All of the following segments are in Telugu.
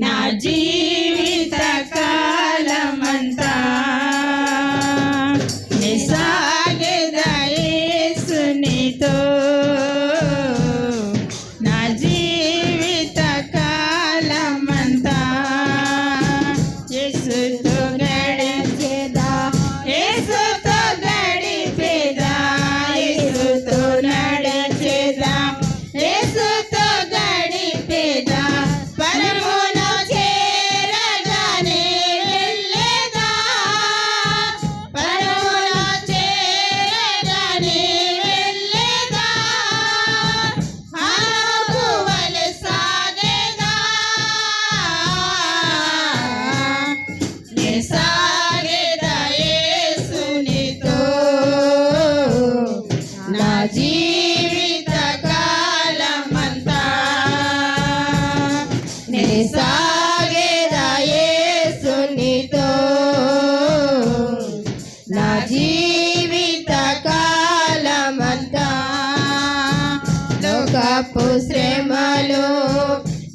నా జీవిత కాలమంతా నిసాగేదయేసునితో లోకపు శ్రమలు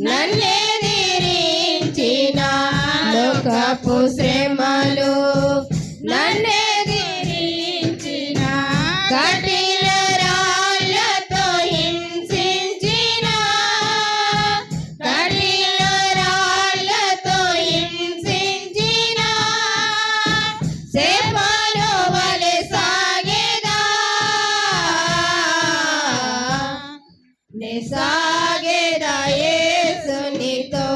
నన్నెదిరించిన లోకపు శ్రమలు నన్నే ಸಾಗೆದ ಏಸು ನಿತೋ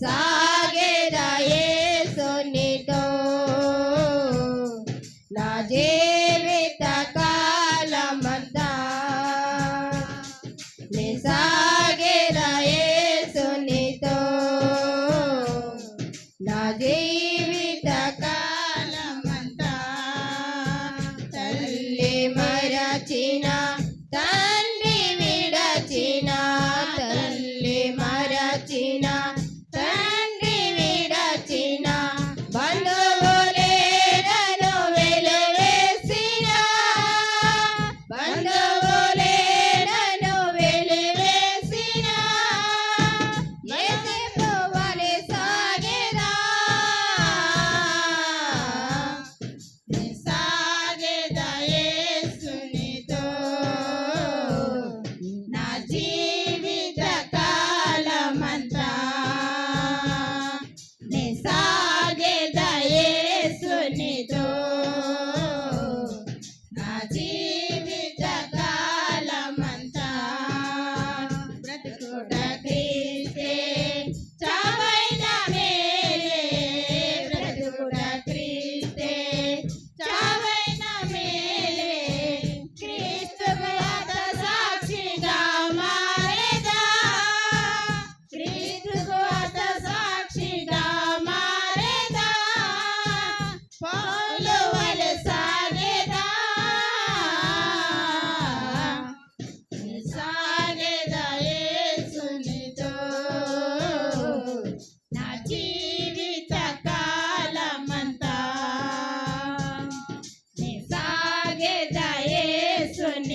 సాగేదయేసు నీతో నా జీవిత కాలమంతా సాగేదయేసు నీతో నా జీవిత కాలమంతా తల్లి మరచిన ছোটা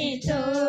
to